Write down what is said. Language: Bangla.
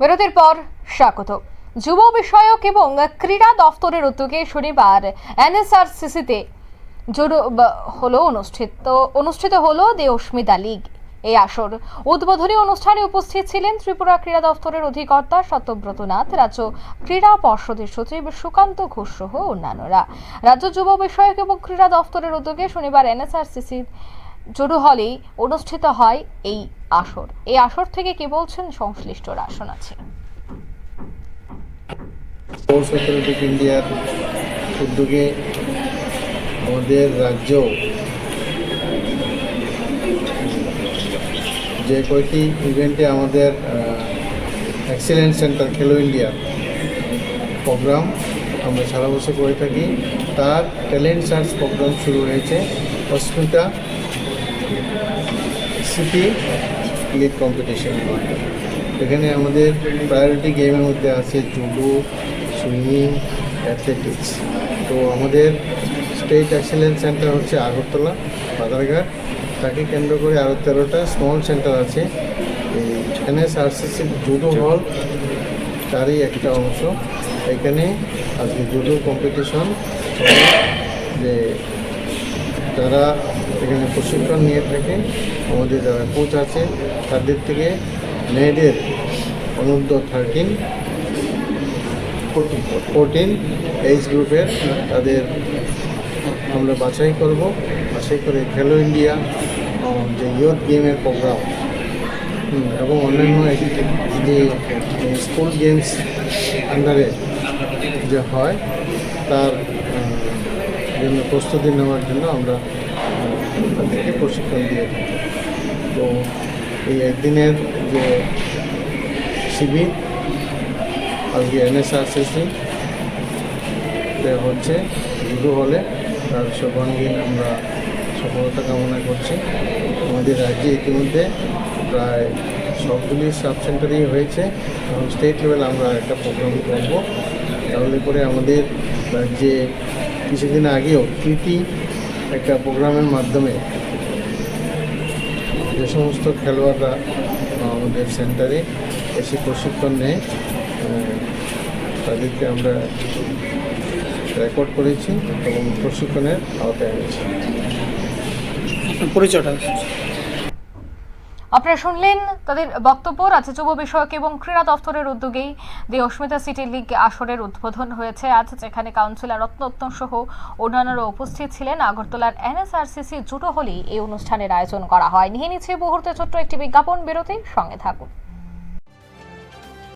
বিরতির পর স্বাগত। যুব বিষয়ক এবং ক্রীড়া দফতরের উদ্যোগে শনিবার এনএসআরসিসিতে জুডো হলো অনুষ্ঠিত অনুষ্ঠিত হলো দে অস্মিতা লীগ। এই আসর উদ্বোধনী অনুষ্ঠানে উপস্থিত ছিলেন ত্রিপুরা ক্রীড়া দফতরের অধিকর্তা সত্যব্রত নাথ, রাজ্য ক্রীড়া পর্ষদের সচিব সুকান্ত ঘোষ সহ অন্যান্যরা। রাজ্য যুব বিষয়ক এবং ক্রীড়া দফতরের উদ্যোগে শনিবার এনএসআরসিসি জুডো হলেই অনুষ্ঠিত হয় এই আসর। এই আসর থেকে কি বলছেন? সংশ্লিষ্টরা শোনাচ্ছি স্পোর্টস অথরিটি ইন্ডিয়ার উদ্যোগে আমাদের রাজ্য যে কয়টি ইভেন্টে আমাদের excellent centre Khelo India programme আমরা সারা বছর করে থাকি, তার ট্যালেন্ট সার্চ প্রোগ্রাম শুরু হয়েছে। অস্মিতা সিটি লিগ কম্পিটিশন এখানে আমাদের প্রায়োরিটি গেমের মধ্যে আছে জুডো, সুইমিং অ্যাথলেটিক্স তো আমাদের স্টেট এক্সেলেন্স সেন্টার হচ্ছে আগরতলা, বাজারঘাট। তাকে কেন্দ্র করে আরও তেরোটা স্মল সেন্টার আছে। এই এনএসআরসিসি জুডো হল তারই একটা অংশ। এখানে আজকে জুডো কম্পিটিশন যে যারা এখানে প্রশিক্ষণ নিয়ে থাকে, আমাদের যারা কোচ আছে, তাদের থেকে মেয়েদের অনূর্ধ্ব থার্টিন ফোরটিন এইজ গ্রুপের তাদের আমরা বাছাই করব। বাছাই করে খেলো ইন্ডিয়া যে ইয়ুথ গেমের প্রোগ্রাম এবং অন্যান্য যে স্কুল গেমস আন্ডারে যে হয়, তার জন্য প্রস্তুতি নেওয়ার জন্য আমরা তাদেরকে প্রশিক্ষণ দিয়ে থাকি। তো এই একদিনের যে শিবির, আজকে এনএসআরসিসি হচ্ছে শুরু হলে তার সর্বাঙ্গীন আমরা সফলতা কামনা করছি। আমাদের রাজ্যে ইতিমধ্যে প্রায় সবগুলি সাব সেন্টারেই হয়েছে এবং স্টেট লেভেল আমরা একটা প্রোগ্রাম করব। তাহলে করে আমাদের রাজ্যে কিছুদিন আগেও কৃতি একটা প্রোগ্রামের মাধ্যমে যে সমস্ত খেলোয়াড়রা আমাদের সেন্টারে এসে প্রশিক্ষণ নেয় তাদেরকে আমরা রেকর্ড করেছি এবং প্রশিক্ষণের আওতায় এনেছি। পরিচয়টা? আপনারা শুনলেন তাদের বক্তব্য, রাজ্য যুব বিষয়ক এবং ক্রীড়া দফতরের উদ্যোগেই দি অস্মিতা সিটি লীগ আসরের উদ্বোধন হয়েছে। আজ যেখানে কাউন্সিলর রত্নত্ন সহ অন্যান্যরা উপস্থিত ছিলেন। আগরতলার এনএসআরসিসি জুটো হলেই এই অনুষ্ঠানের আয়োজন করা হয়। নিয়ে নিচ্ছে মুহূর্তে ছোট্ট একটি বিজ্ঞাপন। বিরতি সঙ্গে থাকুন।